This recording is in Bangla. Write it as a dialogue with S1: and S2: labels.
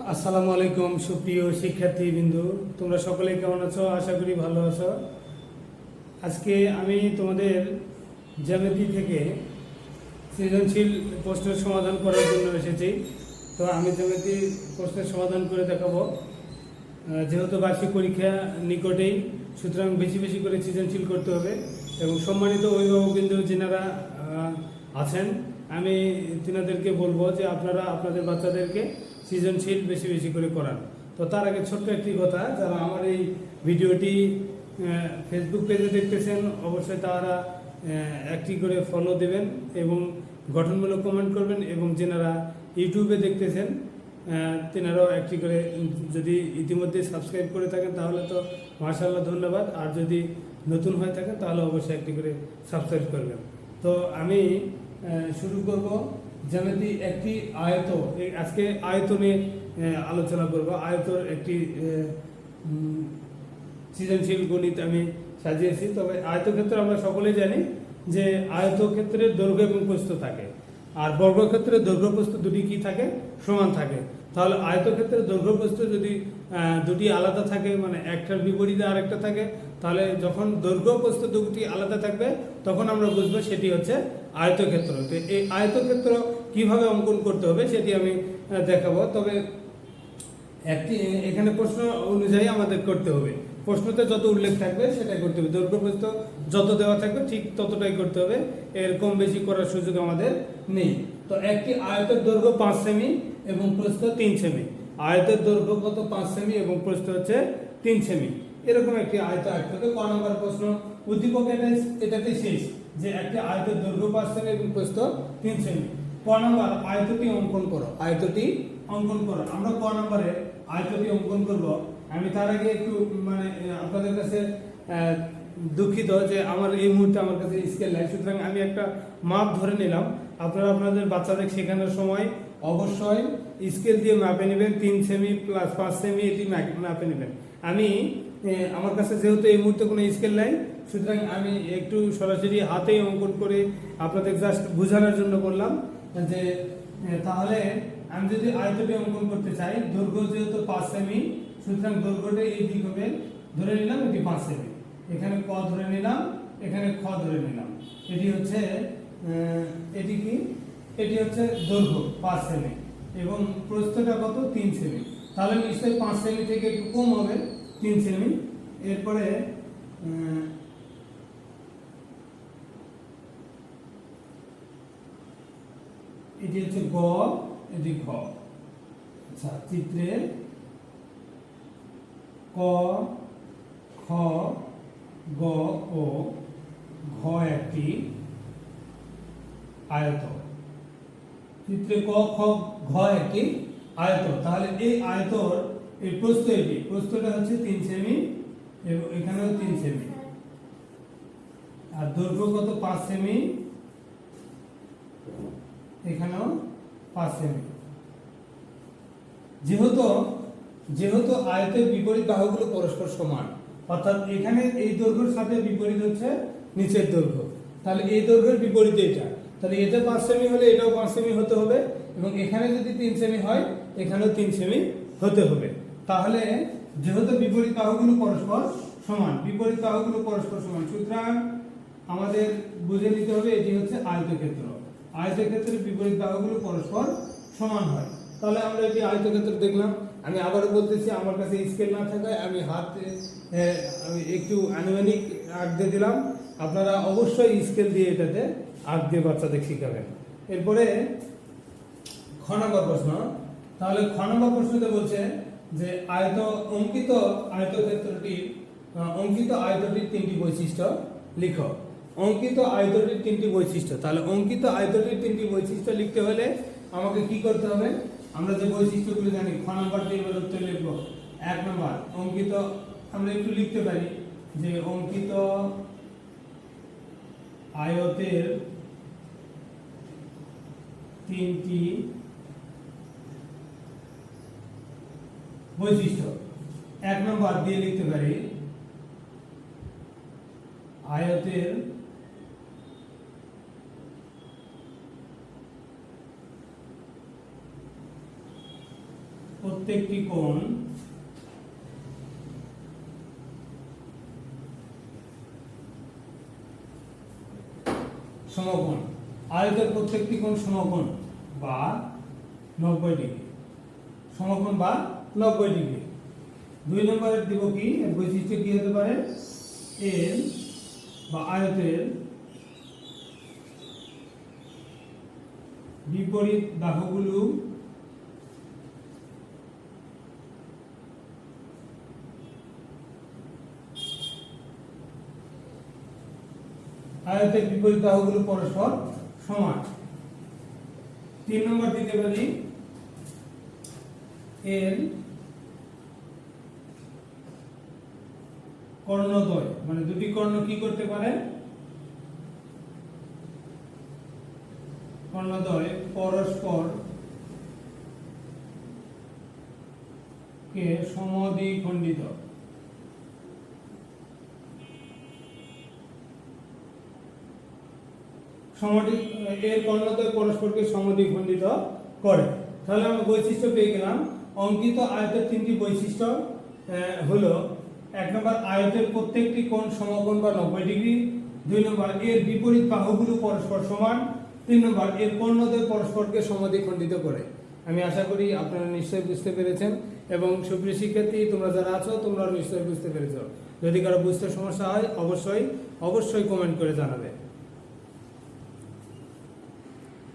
S1: আসসালামু আলাইকুম, সুপ্রিয় শিক্ষার্থীবৃন্দু। তোমরা সকলেই কেমন আছো? আশা করি ভালো আছো। আজকে আমি তোমাদের জ্যামিতি থেকে সৃজনশীল প্রশ্নের সমাধান করার জন্য এসেছি। তো আমি জ্যামিতি প্রশ্নের সমাধান করে দেখাবো। যেহেতু বার্ষিক পরীক্ষা নিকটেই, সুতরাং বেশি বেশি করে সৃজনশীল করতে হবে এবং সম্মানিত অভিভাবকবৃন্দ যেনারা আছেন, আমি তিনাদেরকে বলব যে আপনারা আপনাদের বাচ্চাদেরকে সৃজনশীল বেশি বেশি করে করান। তো তার আগে ছোট্ট একটি কথা, যারা আমার এই ভিডিওটি ফেসবুক পেজে দেখতেছেন, অবশ্যই তারা একটি করে ফলো দেবেন এবং গঠনমূলক কমেন্ট করবেন এবং যেনারা ইউটিউবে দেখতেছেন তেনারাও একটি করে, যদি ইতিমধ্যে সাবস্ক্রাইব করে থাকেন, তাহলে তো মার্শাল্লাহ ধন্যবাদ। আর যদি নতুন হয়ে থাকেন, তাহলে অবশ্যই একটি করে সাবস্ক্রাইব করবেন। তো আমি শুরু করব। জ্যামিতি একটি আয়ত আজকে আয়ত নিয়ে আলোচনা করব। আয়তর একটি সৃজনশীল গণিত আমি সাজিয়েছি। তবে আয়তক্ষেত্র আমরা সকলেই জানি যে আয়তক্ষেত্রের দৈর্ঘ্য এবং প্রস্থ থাকে। আর বর্গক্ষেত্রের দৈর্ঘ্য প্রস্থ দুটি কি থাকে? সমান থাকে। তাহলে আয়তক্ষেত্রের দৈর্ঘ্য প্রস্থ যদি দুটি আলাদা থাকে মানে একটার বিপরীতে আরেকটা থাকে তাহলে যখন দৈর্ঘ্য প্রস্থ দুটি আলাদা থাকবে, তখন আমরা বুঝব সেটি হচ্ছে আয়তক্ষেত্র। তো এই আয়তক্ষেত্র কীভাবে অঙ্কন করতে হবে সেটি আমি দেখাবো। তবে একটি, এখানে প্রশ্ন অনুযায়ী আমাদের করতে হবে। প্রশ্নতে যত উল্লেখ থাকবে সেটাই করতে হবে। দৈর্ঘ্য প্রস্থ যত দেওয়া থাকবে ঠিক ততটাই করতে হবে। এর কম বেশি করার সুযোগ আমাদের নেই। তো একটি আয়তের দৈর্ঘ্য পাঁচ সেমি এবং প্রস্থ তিন সেমি। আয়তের দৈর্ঘ্য কত? পাঁচ সেমি এবং প্রস্থ হচ্ছে তিন সেমি। এরকম একটি আয়ত হবে ক নম্বর প্রশ্ন উদ্দীপক এটা এটাতে শেষ যে একটি আয়তের দৈর্ঘ্য পাঁচ সেমি এবং প্রস্থ তিন সেমি ক নম্বর আয়তটি অঙ্কন করো। আয়তটি অঙ্কন করো। আমরা ক নম্বরে আয়তটি অঙ্কন করব। আমি তার আগে একটু মানে আপনাদের কাছে দুঃখিত যে আমার এই মুহূর্তে আমার কাছে স্কেল নাই। সুতরাং আমি একটা মাপ ধরে নিলাম। আপনারা আপনাদের বাচ্চাদের শেখানোর সময় অবশ্যই স্কেল দিয়ে মাপে নেবেন, তিন সেমি প্লাস পাঁচ সেমি এটি মাপ- নেবেন। আমি আমার কাছে যেহেতু এই মুহূর্তে কোনো স্কেল নাই, সুতরাং আমি একটু সরাসরি হাতেই অঙ্কন করে আপনাদের জাস্ট বোঝানোর জন্য বললাম যে তাহলে আমি যদি আয়তটি অঙ্কন করতে চাই, দৈর্ঘ্য যেহেতু পাঁচ সেমি সুতরাং দৈর্ঘ্যটা এই দিক হবে, ধরে নিলাম এটি পাঁচ সেমি এখানে ক ধরে নিলাম, এখানে খ ধরে নিলাম। এটি হচ্ছে এটি কি? এটি হচ্ছে দৈর্ঘ্য, পাঁচ সেমি এবং প্রস্থটা কত? তিন সেমি। তাহলে নিশ্চয়ই পাঁচ সেমি থেকে একটু কম হবে, তিন সেমি। এরপরে এটি হচ্ছে গ, এটি ঘ। আচ্ছা চিত্রে ক, খ, গ, ও, ঘ একটি আয়ত চিত্রে ক খ ঘ একটি আয়ত তাহলে এই আয়তর এই প্রস্থ এটি। প্রস্থটা হচ্ছে তিন সেমি এবং এখানেও তিন সেমি। আর দৈর্ঘ্য কত? পাঁচ সেমি। এখানেও পাঁচ সেমি। যেহেতু যেহেতু আয়তের বিপরীত বাহুগুলো পরস্পর সমান, অর্থাৎ এখানে এই দৈর্ঘ্যের সাথে বিপরীত হচ্ছে নিচের দৈর্ঘ্য। তাহলে এই দৈর্ঘ্যের বিপরীত এটা তাহলে এটা পাঁচ সেমি হলে এটাও পাঁচ সেমি হতে হবে এবং এখানে যদি তিন সেমি হয়, এখানেও তিন সেমি হতে হবে। তাহলে যেহেতু বিপরীত বাহুগুলো পরস্পর সমান, বিপরীত বাহুগুলো পরস্পর সমান, সুতরাং আমাদের বুঝে নিতে হবে এটি হচ্ছে আয়তক্ষেত্র। আয়তক্ষেত্রের বিপরীত বাহুগুলো পরস্পর সমান হয়। তাহলে আমরা এটি আয়তক্ষেত্র দেখলাম। আমি আবারও বলতেছি, আমার কাছে স্কেল না থাকায় আমি হাতে একটু আনুমানিক আঁক দিয়ে দিলাম। আপনারা অবশ্যই স্কেল দিয়ে এটাতে আঁক দিয়ে বাচ্চাদের শিখাবেন। এরপরে খ নম্বর প্রশ্ন। তাহলে খ নম্বর প্রশ্নতে বলছে যে আয়ত অঙ্কিত আয়তক্ষেত্রটি আহ, অঙ্কিত আয়তটির তিনটি বৈশিষ্ট্য লিখো। অঙ্কিত আয়তটির তিনটি বৈশিষ্ট্য। তাহলে অঙ্কিত আয়তটির তিনটি বৈশিষ্ট্য লিখতে হলে আমাকে কি করতে হবে? আমরা যে বৈশিষ্ট্যগুলো জানি খ নম্বরটি এবার উত্তর লিখব। এক নম্বর অঙ্কিত আমরা একটু লিখতে পারি যে অঙ্কিত আয়তের তিনটি বৈশিষ্ট্য। এক নম্বর, দিয়ে লিখতে পারি, আয়তের প্রত্যেকটি কোণ সমকোণ। আয়তের প্রত্যেকটি কোণ সমকোণ। বা নব্বই ডিগ্রি। সমকোণ বা নব্বই ডিগ্রি। দুই নম্বরের দিব কি? এর বৈশিষ্ট্য কি হতে পারে? এর বা আয়তের বিপরীত বাহুগুলো আয়তের বিপরীত বাহুগুলো পরস্পর সমান। তিন নম্বর দিতে পারি। এর কর্ণদ্বয় মানে দুটি কর্ণ কি করতে পারে? কর্ণদ্বয় পরস্পর কে সমদ্বিখণ্ডিত। সমদ্বি এর কর্ণদ্বয় পরস্পরকে সমদ্বিখণ্ডিত করে। তাহলে আমরা বৈশিষ্ট্য পেয়ে গেলাম। অঙ্কিত আয়তের তিনটি বৈশিষ্ট্য হলো এক নম্বর, আয়তের প্রত্যেকটি কোণ সমকোণ বা নব্বই ডিগ্রি। দুই নম্বর, এর বিপরীত বাহুগুলো পরস্পর সমান। তিন নম্বর, এর কর্ণদ্বয় পরস্পরকে সমদ্বিখণ্ডিত করে। আমি আশা করি আপনারা নিশ্চয়ই বুঝতে পেরেছেন এবং সুপ্রিয় শিক্ষার্থী, তোমরা যারা আছো তোমরা নিশ্চয়ই বুঝতে পেরেছ। যদি কারও বুঝতে সমস্যা হয়, অবশ্যই অবশ্যই কমেন্ট করে জানাবে।